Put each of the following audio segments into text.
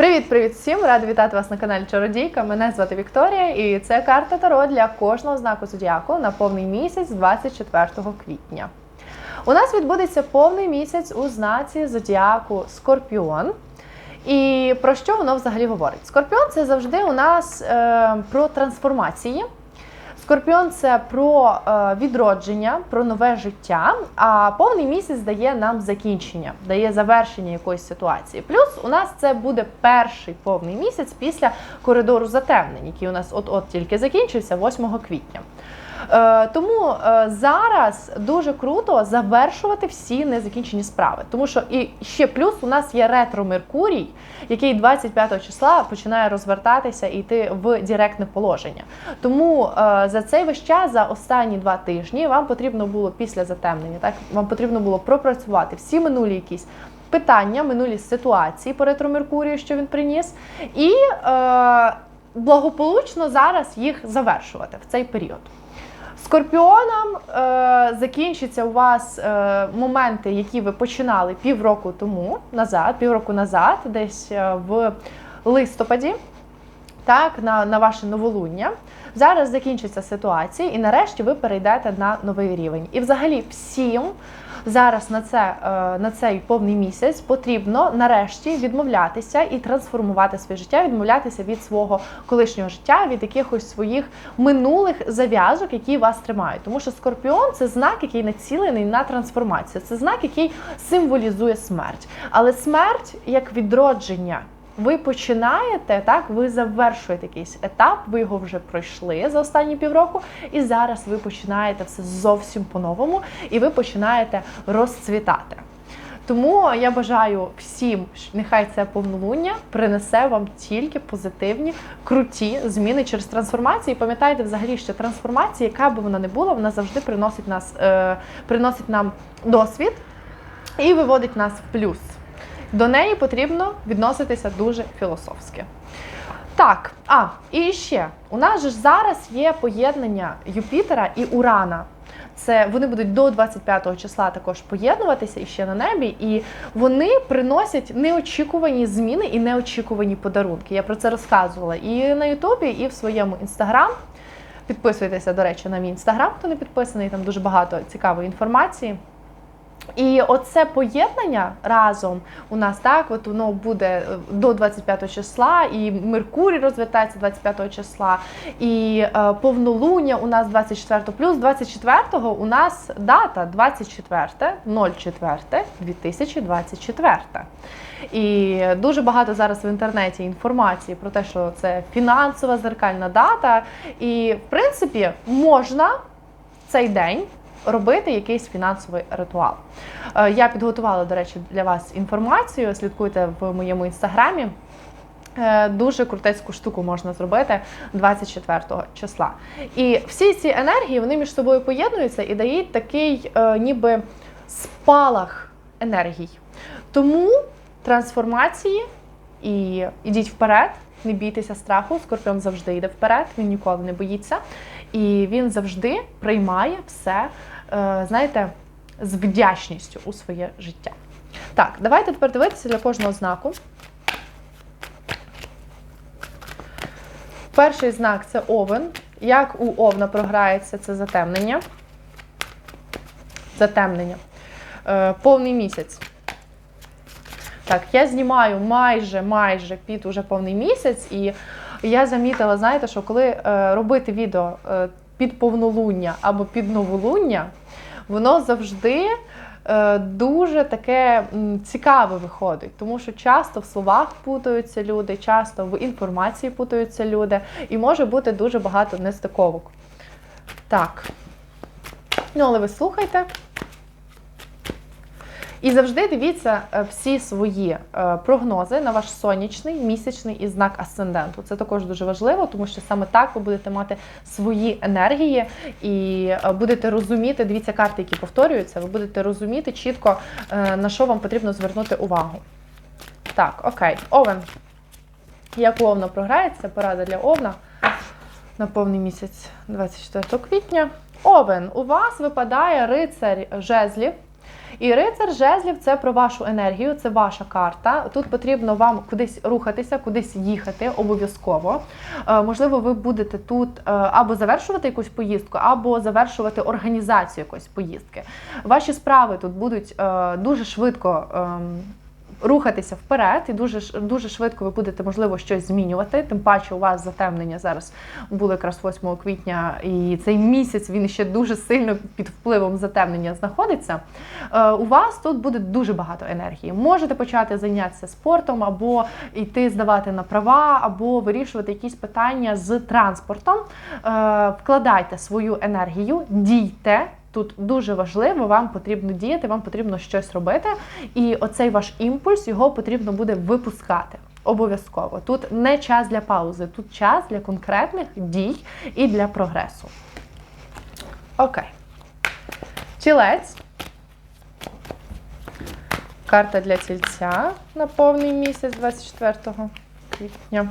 Привіт-привіт всім! Рада вітати вас на каналі Чародійка. Мене звати Вікторія, і це карта Таро для кожного знаку зодіаку на повний місяць 24 квітня. У нас відбудеться повний місяць у знаці зодіаку Скорпіон. І про що воно взагалі говорить? Скорпіон це завжди у нас е, про трансформації. Скорпіон це про е, відродження, про нове життя. А повний місяць дає нам закінчення, дає завершення якоїсь ситуації. Плюс у нас це буде перший повний місяць після коридору затемнень, який у нас от-от тільки закінчився 8 квітня. Е, тому е, зараз дуже круто завершувати всі незакінчені справи. Тому що і ще плюс у нас є ретро Меркурій, який 25 числа починає розвертатися і йти в директне положення. Тому е, за цей весь час, за останні два тижні, вам потрібно було після затемнення, так вам потрібно було пропрацювати всі минулі якісь. Питання, минулі ситуації по ретро Меркурію, що він приніс, і е, благополучно зараз їх завершувати в цей період. Скорпіоном е, закінчаться у вас е, моменти, які ви починали півроку тому назад, півроку назад, десь е, в листопаді, так, на, на ваше новолуння. Зараз закінчиться ситуація, і нарешті ви перейдете на новий рівень. І взагалі всім зараз на це е, на цей повний місяць потрібно нарешті відмовлятися і трансформувати своє життя, відмовлятися від свого колишнього життя, від якихось своїх минулих зав'язок, які вас тримають. Тому що скорпіон це знак, який націлений на трансформацію. Це знак, який символізує смерть. Але смерть як відродження. Ви починаєте так, ви завершуєте якийсь етап, ви його вже пройшли за останні півроку, і зараз ви починаєте все зовсім по-новому, і ви починаєте розцвітати. Тому я бажаю всім, нехай це повнолуння принесе вам тільки позитивні, круті зміни через трансформацію. І пам'ятайте взагалі, що трансформація, яка би вона не була, вона завжди приносить нас, е, приносить нам досвід і виводить нас в плюс. До неї потрібно відноситися дуже філософськи. Так, а, і ще, у нас ж зараз є поєднання Юпітера і Урана. Це вони будуть до 25 числа також поєднуватися і ще на небі, і вони приносять неочікувані зміни і неочікувані подарунки. Я про це розказувала і на Ютубі, і в своєму інстаграм. Підписуйтеся, до речі, на мій інстаграм, хто не підписаний, там дуже багато цікавої інформації. І оце поєднання разом у нас так, от воно буде е, до 25 числа, і Меркурій розвертається 25 числа, і е, повнолуння у нас 24 плюс 24-го у нас дата 24 04 2024. І дуже багато зараз в інтернеті інформації про те, що це фінансова зеркальна дата. І в принципі можна цей день робити якийсь фінансовий ритуал. Е, я підготувала, до речі, для вас інформацію. Слідкуйте в моєму інстаграмі. Е, дуже крутецьку штуку можна зробити 24 числа. І всі ці енергії вони між собою поєднуються і дають такий, е, ніби спалах енергій. Тому трансформації і ідіть вперед, не бійтеся страху. Скорпіон завжди йде вперед, він ніколи не боїться. І він завжди приймає все, е, знаєте, з вдячністю у своє життя. Так, давайте тепер дивитися для кожного знаку. Перший знак це овен. Як у овна програється це затемнення. Затемнення. Е, повний місяць. Так, я знімаю майже майже під уже повний місяць, і я замітила, знаєте, що коли е, робити відео е, під повнолуння або під новолуння, воно завжди е, дуже таке цікаве виходить, тому що часто в словах путаються люди, часто в інформації путаються люди, і може бути дуже багато нестиковок. Так. Ну, але ви слухайте. І завжди дивіться е, всі свої е, прогнози на ваш сонячний, місячний і знак асценденту. Це також дуже важливо, тому що саме так ви будете мати свої енергії і е, будете розуміти, дивіться карти, які повторюються, ви будете розуміти чітко, на що вам потрібно звернути увагу. Так, окей, овен. Як у Овна програється, порада для Овна на повний місяць 24 квітня. Овен, у вас випадає рицарь жезлів. І рицар жезлів це про вашу енергію, це ваша карта. Тут потрібно вам кудись рухатися, кудись їхати обов'язково. Е, Можливо, ви будете тут е, або завершувати якусь поїздку, або завершувати організацію якоїсь поїздки. Ваші справи тут будуть е, дуже швидко. Рухатися вперед, і дуже дуже швидко ви будете можливо щось змінювати. Тим паче, у вас затемнення зараз було якраз 8 квітня, і цей місяць він ще дуже сильно під впливом затемнення знаходиться. Е, У вас тут буде дуже багато енергії. Можете почати зайнятися спортом, або йти здавати на права, або вирішувати якісь питання з транспортом. Е, Вкладайте свою енергію, дійте. Тут дуже важливо, вам потрібно діяти, вам потрібно щось робити, і оцей ваш імпульс його потрібно буде випускати. Обов'язково. Тут не час для паузи, тут час для конкретних дій і для прогресу. Окей. Тілець. Карта для тільця на повний місяць 24 квітня.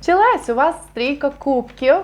Тілець, у вас стрійка кубків.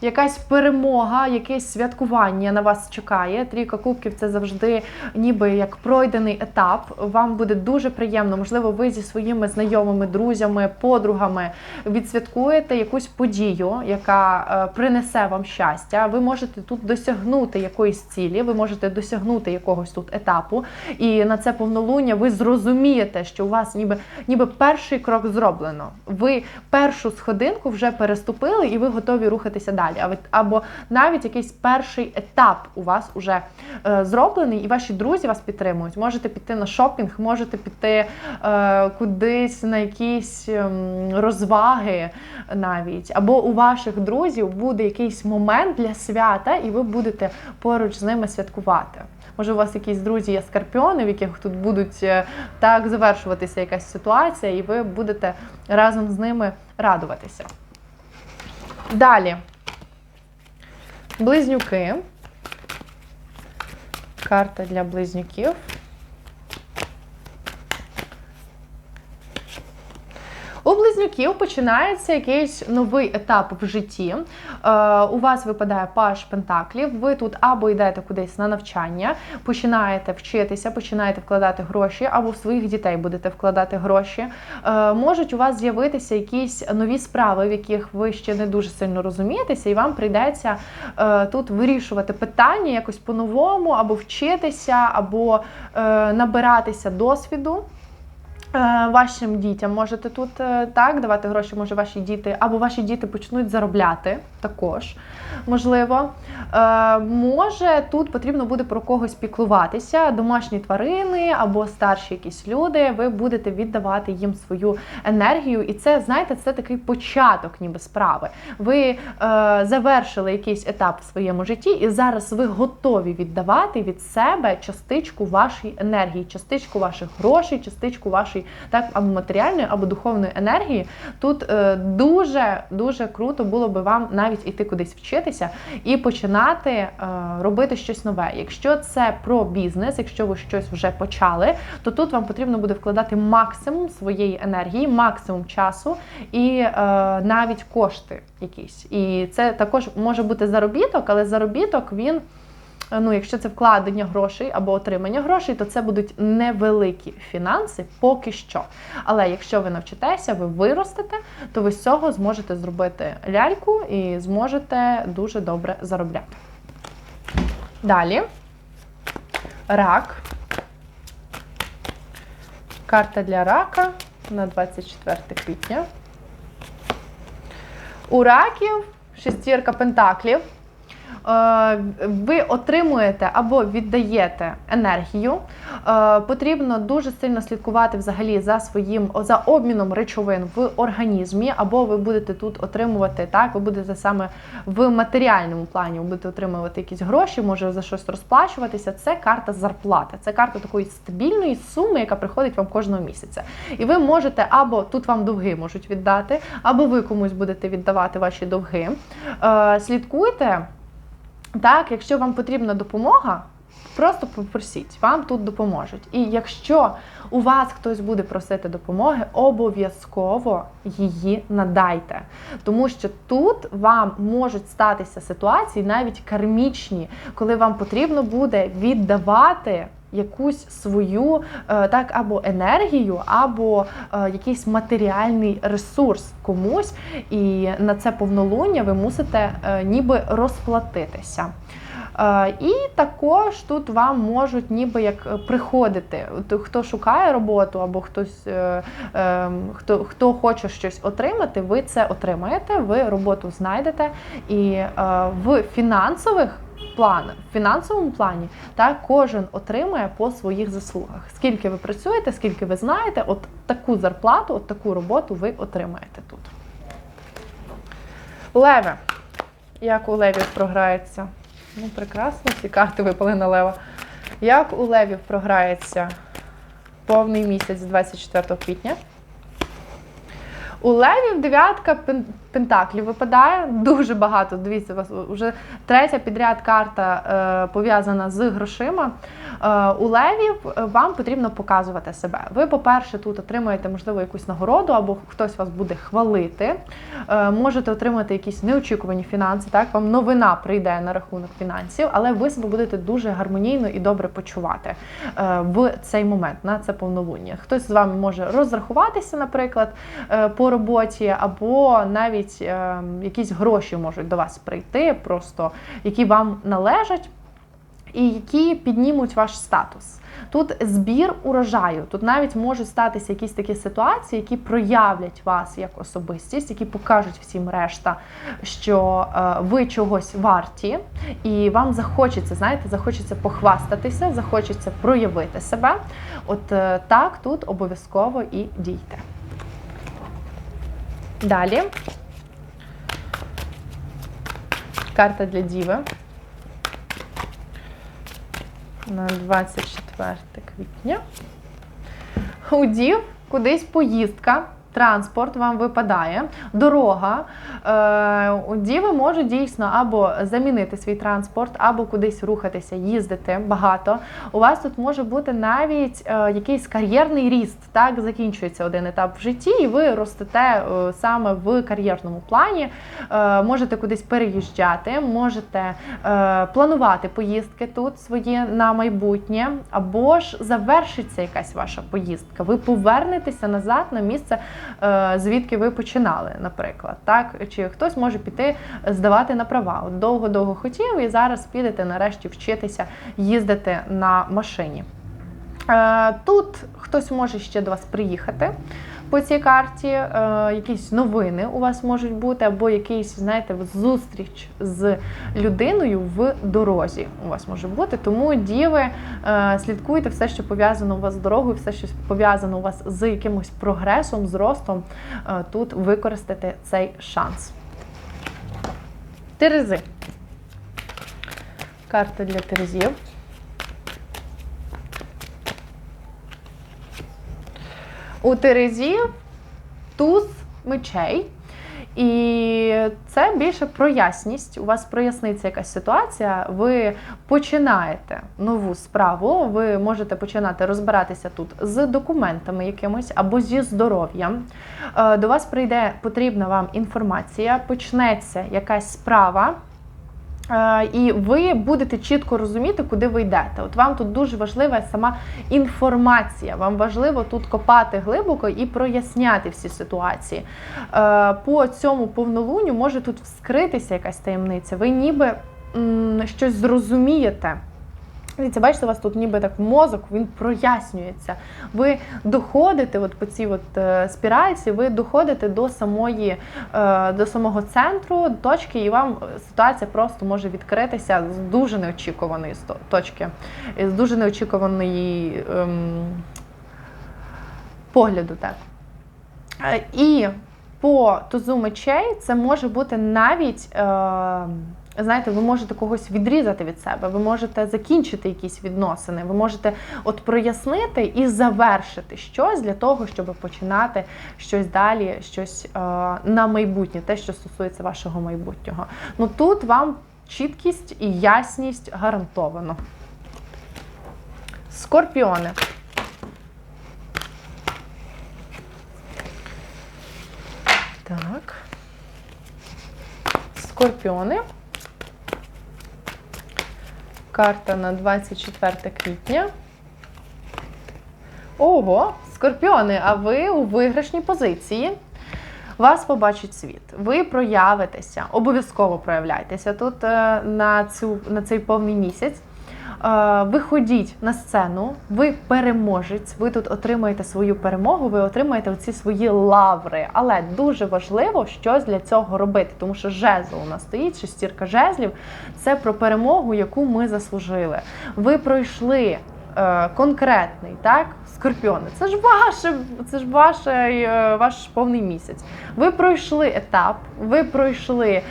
Якась перемога, якесь святкування на вас чекає. Трійка кубків це завжди ніби як пройдений етап. Вам буде дуже приємно. Можливо, ви зі своїми знайомими, друзями, подругами відсвяткуєте якусь подію, яка е, принесе вам щастя. Ви можете тут досягнути якоїсь цілі, ви можете досягнути якогось тут етапу. І на це повнолуння ви зрозумієте, що у вас ніби, ніби перший крок зроблено. Ви першу сходинку вже переступили, і ви готові рухатися далі. Ви- Або навіть якийсь перший етап у вас вже е, зроблений, і ваші друзі вас підтримують. Можете піти на шопінг, можете піти е, кудись на якісь ем, розваги навіть. Або у ваших друзів буде якийсь момент для свята, і ви будете поруч з ними святкувати. Може, у вас якісь друзі є скорпіони, в яких тут будуть е, так завершуватися якась ситуація, і ви будете разом з ними радуватися. Далі. Близнюки. Карта для близнюків. У починається якийсь новий етап в житті. Е, у вас випадає паш пентаклів. Ви тут або йдете кудись на навчання, починаєте вчитися, починаєте вкладати гроші, або в своїх дітей будете вкладати гроші. Е, можуть у вас з'явитися якісь нові справи, в яких ви ще не дуже сильно розумієтеся, і вам прийдеться е, тут вирішувати питання якось по-новому, або вчитися, або набиратися досвіду. Е, Вашим дітям можете тут е, так давати гроші, може ваші діти, або ваші діти почнуть заробляти також, можливо. Е, Може, тут потрібно буде про когось піклуватися, домашні тварини або старші якісь люди. Ви будете віддавати їм свою енергію, і це, знаєте, це такий початок, ніби справи. Ви завершили якийсь етап в своєму житті, і зараз ви готові віддавати від себе частичку вашої енергії, частичку ваших грошей, частичку вашої так або матеріальної, або духовної енергії. Тут е, дуже дуже круто було би вам навіть іти кудись вчитися і починати е, робити щось нове. Якщо це про бізнес, якщо ви щось вже почали, то тут вам потрібно буде вкладати максимум своєї енергії, максимум часу і е, навіть кошти якісь. І це також може бути заробіток, але заробіток він. Ну, якщо це вкладення грошей або отримання грошей, то це будуть невеликі фінанси поки що. Але якщо ви навчитеся, ви виростете, то ви з цього зможете зробити ляльку і зможете дуже добре заробляти. Далі рак. Карта для рака на 24 квітня. У раків шестірка пентаклів. Е, Ви отримуєте або віддаєте енергію. Е, Потрібно дуже сильно слідкувати взагалі за своїм за обміном речовин в організмі, або ви будете тут отримувати так, ви будете саме в матеріальному плані, ви будете отримувати якісь гроші, може за щось розплачуватися. Це карта зарплати, це карта такої стабільної суми, яка приходить вам кожного місяця. І ви можете або тут вам довги можуть віддати, або ви комусь будете віддавати ваші довги. Е, Слідкуйте. Так, якщо вам потрібна допомога, просто попросіть, вам тут допоможуть. І якщо у вас хтось буде просити допомоги, обов'язково її надайте. Тому що тут вам можуть статися ситуації навіть кармічні, коли вам потрібно буде віддавати якусь свою е, так або енергію, або е, якийсь матеріальний ресурс комусь, і на це повнолуння ви мусите е, ніби розплатитися. І також тут вам можуть ніби як приходити. Хто шукає роботу, або хтось е, е, хто, хто хоче щось отримати, ви це отримаєте, ви роботу знайдете. І в фінансових планах, в фінансовому плані, так кожен отримає по своїх заслугах. Скільки ви працюєте, скільки ви знаєте, от таку зарплату, от таку роботу ви отримаєте тут. Леве. Як у левів програється? Ну, прекрасно, ці карти випали на лева. Як у левів програється повний місяць з 24 квітня? У левів дев'ятка пен- пентаклів випадає дуже багато. Дивіться, у вас вже третя підряд карта е, пов'язана з грошима. Е, у левів е, вам потрібно показувати себе. Ви, по-перше, тут отримаєте, можливо, якусь нагороду, або хтось вас буде хвалити. Е, можете отримати якісь неочікувані фінанси. Так, вам новина прийде на рахунок фінансів, але ви себе будете дуже гармонійно і добре почувати в цей момент на це повнолуння. Хтось з вами може розрахуватися, наприклад, по роботі, або навіть е, якісь гроші можуть до вас прийти, просто які вам належать. І які піднімуть ваш статус. Тут збір урожаю. Тут навіть можуть статися якісь такі ситуації, які проявлять вас як особистість, які покажуть всім решта, що е, ви чогось варті, і вам захочеться, знаєте, захочеться похвастатися, захочеться проявити себе. От е, так тут обов'язково і дійте. Далі. Карта для діви на 24 квітня. У дів кудись поїздка. Транспорт вам випадає, дорога. Е, діви можуть дійсно або замінити свій транспорт, або кудись рухатися, їздити багато. У вас тут може бути навіть е, якийсь кар'єрний ріст. Так закінчується один етап в житті, і ви ростете е, саме в кар'єрному плані. Можете кудись переїжджати, можете планувати поїздки тут свої на майбутнє, або ж завершиться якась ваша поїздка. Ви повернетеся назад на місце, звідки ви починали, наприклад. Так? Чи хтось може піти здавати на права. От довго-довго хотів, і зараз підете нарешті вчитися їздити на машині. Е, Тут хтось може ще до вас приїхати по цій карті, е, якісь новини у вас можуть бути, або якийсь, знаєте, зустріч з людиною в дорозі у вас може бути. Тому діви, е, слідкуйте все, що пов'язано у вас з дорогою, все, що пов'язано у вас з якимось прогресом, зростом, е, тут використати цей шанс. Терези. Карта для терезів. У Терезів туз мечей. І це більше про ясність. У вас проясниться якась ситуація, ви починаєте нову справу, ви можете починати розбиратися тут з документами якимось або зі здоров'ям. Е, До вас прийде потрібна вам інформація, почнеться якась справа. І ви будете чітко розуміти, куди ви йдете. От вам тут дуже важлива сама інформація. Вам важливо тут копати глибоко і проясняти всі ситуації. Е, По цьому повнолунню може тут вскритися якась таємниця. Ви ніби щось зрозумієте. Дивіться, бачите, у вас тут ніби так мозок, він прояснюється. Ви доходите от по цій от е, спіральці, ви доходите до самої, е, до самого центру точки, і вам ситуація просто може відкритися з дуже неочікуваної точки, з дуже неочікуваної ем, погляду. Так. Е, І по тузу мечей це може бути навіть. Е, Знаєте, ви можете когось відрізати від себе, ви можете закінчити якісь відносини, ви можете от прояснити і завершити щось для того, щоб починати щось далі, щось е, на майбутнє, те, що стосується вашого майбутнього. Ну тут вам чіткість і ясність гарантовано. Скорпіони. Так. Скорпіони. Карта на 24 квітня. Ого, скорпіони! А ви у виграшній позиції? Вас побачить світ. Ви проявитеся, обов'язково проявляйтеся тут е, на цю, на цей повний місяць. Е, Ви ходіть на сцену, ви переможець, ви тут отримаєте свою перемогу, ви отримаєте оці свої лаври. Але дуже важливо щось для цього робити, тому що жезл у нас стоїть, шестірка жезлів це про перемогу, яку ми заслужили. Ви пройшли е, конкретний, так? Скорпіони, це ж ваше, це ж ваше, е, ваш повний місяць. Ви пройшли етап, ви пройшли е,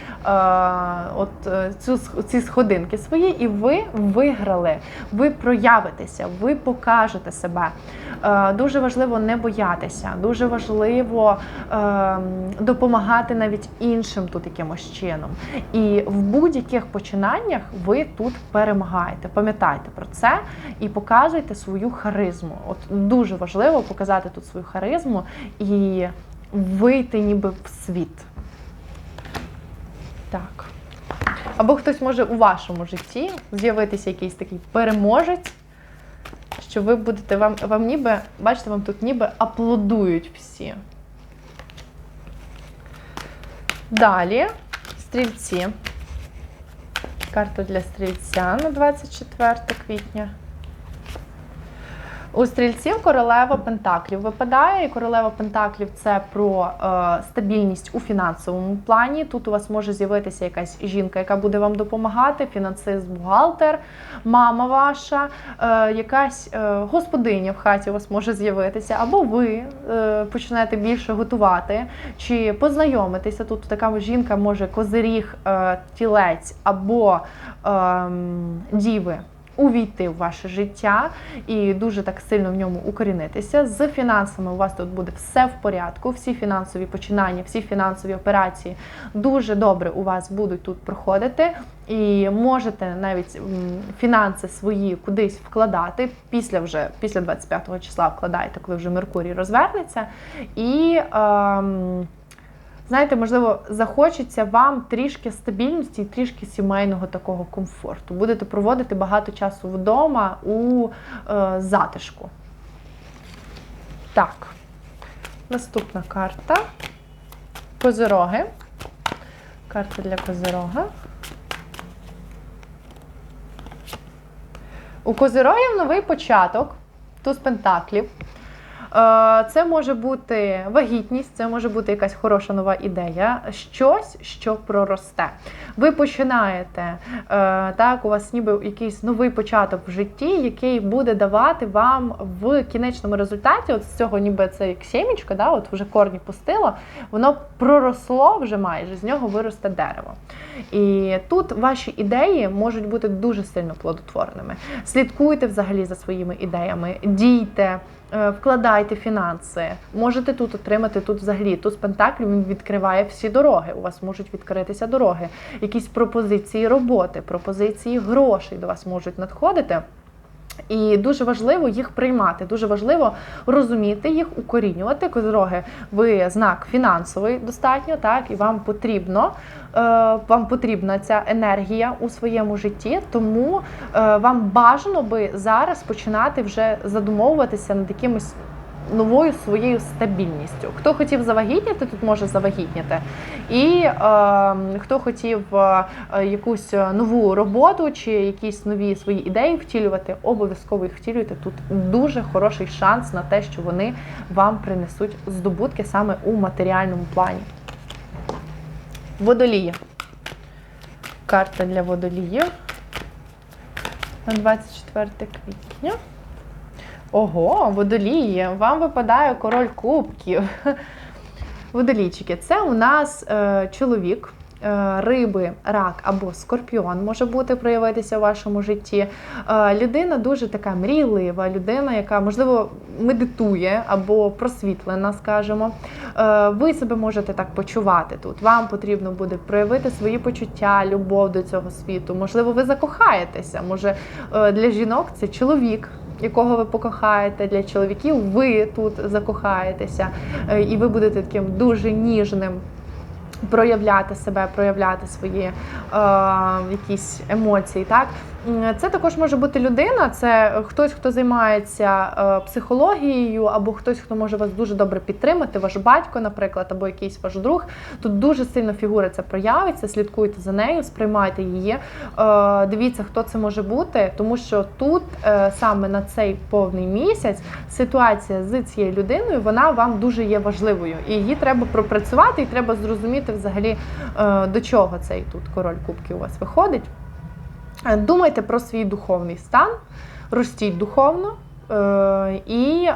от е, цю ці сходинки свої, і ви виграли. Ви проявитеся, ви покажете себе. Е, дуже важливо не боятися, дуже важливо е, допомагати навіть іншим тут якимось чином. І в будь-яких починаннях ви тут перемагаєте. Пам'ятайте про це і показуйте свою харизму. От дуже важливо показати тут свою харизму і вийти ніби в світ. Так. Або хтось може у вашому житті з'явитися якийсь такий переможець, що ви будете вам, вам ніби, бачите, вам тут ніби аплодують всі. Далі стрільці. Карта для стрільця на 24 квітня. У стрільців королева Пентаклів випадає, і королева Пентаклів це про е, стабільність у фінансовому плані. Тут у вас може з'явитися якась жінка, яка буде вам допомагати, фінансист, бухгалтер, мама ваша, е, якась е, господиня в хаті у вас може з'явитися, або ви е, почнете більше готувати чи познайомитися. Тут така жінка може козиріг, е, тілець або ем, діви увійти в ваше життя і дуже так сильно в ньому укорінитися. З фінансами у вас тут буде все в порядку, всі фінансові починання, всі фінансові операції дуже добре у вас будуть тут проходити. І можете навіть фінанси свої кудись вкладати після вже після 25 числа вкладаєте, коли вже Меркурій розвернеться. І ем, знаєте, можливо, захочеться вам трішки стабільності і трішки сімейного такого комфорту. Будете проводити багато часу вдома у е, затишку. Так, наступна карта. Козироги. Карта для козирога. У козирогів новий початок. Туз пентаклів. Е, Це може бути вагітність, це може бути якась хороша нова ідея, щось, що проросте. Ви починаєте е, так, у вас ніби якийсь новий початок в житті, який буде давати вам в кінечному результаті, от з цього ніби це як сімічка, да, от вже корні пустило, воно проросло вже майже, з нього виросте дерево. І тут ваші ідеї можуть бути дуже сильно плодотворними. Слідкуйте взагалі за своїми ідеями, дійте. Е, Вкладайте фінанси, можете тут отримати тут взагалі тут з пентаклів він відкриває всі дороги. У вас можуть відкритися дороги, якісь пропозиції роботи, пропозиції грошей до вас можуть надходити. І дуже важливо їх приймати, дуже важливо розуміти їх, укорінювати. Козороги, ви знак фінансовий достатньо, так і вам потрібно, е, вам потрібна ця енергія у своєму житті. Тому е, вам бажано би зараз починати вже задумовуватися над якимось. Новою своєю стабільністю. Хто хотів завагітніти, тут може завагітніти. І е, хто хотів е, якусь нову роботу чи якісь нові свої ідеї втілювати, обов'язково їх втілюйте. Тут дуже хороший шанс на те, що вони вам принесуть здобутки саме у матеріальному плані. Водолії. Карта для водоліїв на 24 квітня. Ого, водолії, вам випадає король кубків. Водолійчики, це у нас е, чоловік, е, риби, рак або скорпіон може бути проявитися в вашому житті. Е, людина дуже така мрійлива, людина, яка, можливо, медитує або просвітлена, скажімо. Е, ви себе можете так почувати тут. Вам потрібно буде проявити свої почуття, любов до цього світу. Можливо, ви закохаєтеся. Може, е, для жінок це чоловік якого ви покохаєте для чоловіків, ви тут закохаєтеся, е, і ви будете таким дуже ніжним. Проявляти себе, проявляти свої е, якісь емоції, так Це також може бути людина, це хтось, хто займається е, психологією, або хтось, хто може вас дуже добре підтримати, ваш батько, наприклад, або якийсь ваш друг. Тут дуже сильно фігура ця проявиться, слідкуйте за нею, сприймайте її. Е, Дивіться, хто це може бути, тому що тут е, саме на цей повний місяць ситуація з цією людиною вона вам дуже є важливою, і її треба пропрацювати, і треба зрозуміти взагалі е, до чого цей тут король кубків у вас виходить. Е, Думайте про свій духовний стан, ростіть духовно. е, І,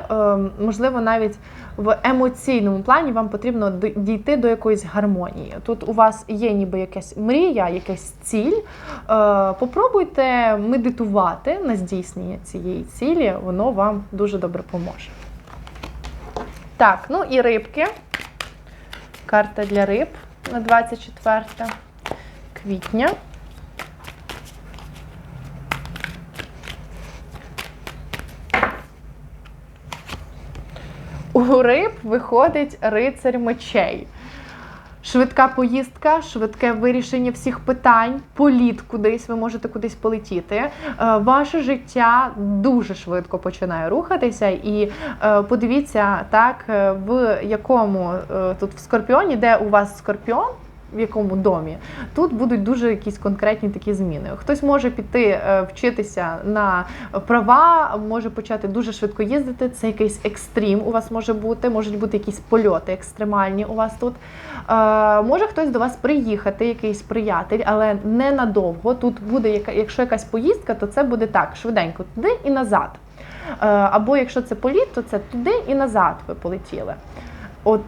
можливо, навіть в емоційному плані вам потрібно дійти до якоїсь гармонії. Тут у вас є ніби якась мрія, якась ціль. Попробуйте медитувати на здійснення цієї цілі, воно вам дуже добре поможе. Так, ну і рибки. Карта для риб на 24 квітня. У риб виходить рицарь мечей. Швидка поїздка, швидке вирішення всіх питань, політ кудись, ви можете кудись полетіти. Е, Ваше життя дуже швидко починає рухатися, і е, подивіться, так е, в якому тут в скорпіоні, де у вас скорпіон. В якому домі тут будуть дуже якісь конкретні такі зміни. Хтось може піти е, вчитися на права, може почати дуже швидко їздити. Це якийсь екстрім у вас може бути, можуть бути якісь польоти екстремальні у вас тут. Е, може хтось до вас приїхати, якийсь приятель, але ненадовго. Тут буде якщо якась поїздка, то це буде так швиденько туди і назад. Е, або якщо це політ, то це туди і назад ви полетіли. От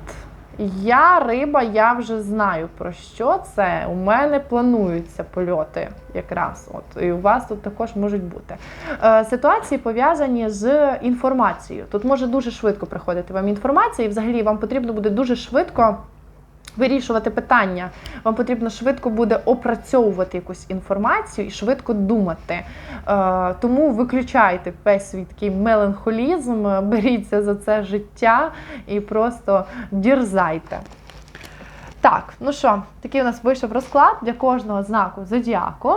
я риба, я вже знаю про що це. У мене плануються польоти якраз. От і у вас тут також можуть бути е, ситуації пов'язані з інформацією. Тут може дуже швидко приходити вам інформація, і взагалі вам потрібно буде дуже швидко. Вирішувати питання, вам потрібно швидко буде опрацьовувати якусь інформацію і швидко думати. Е, тому виключайте весь свій такий меланхолізм, беріться за це життя і просто дірзайте. Так, ну що, такий у нас вийшов розклад для кожного знаку зодіаку.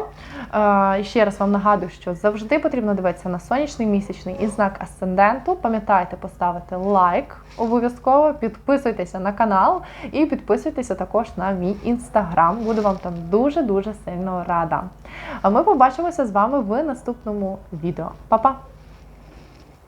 Е, ще раз вам нагадую, що завжди потрібно дивитися на сонячний місячний і знак асценденту. Пам'ятайте поставити лайк обов'язково, підписуйтеся на канал і підписуйтеся також на мій інстаграм. Буду вам там дуже-дуже сильно рада. А ми побачимося з вами в наступному відео. Па-па!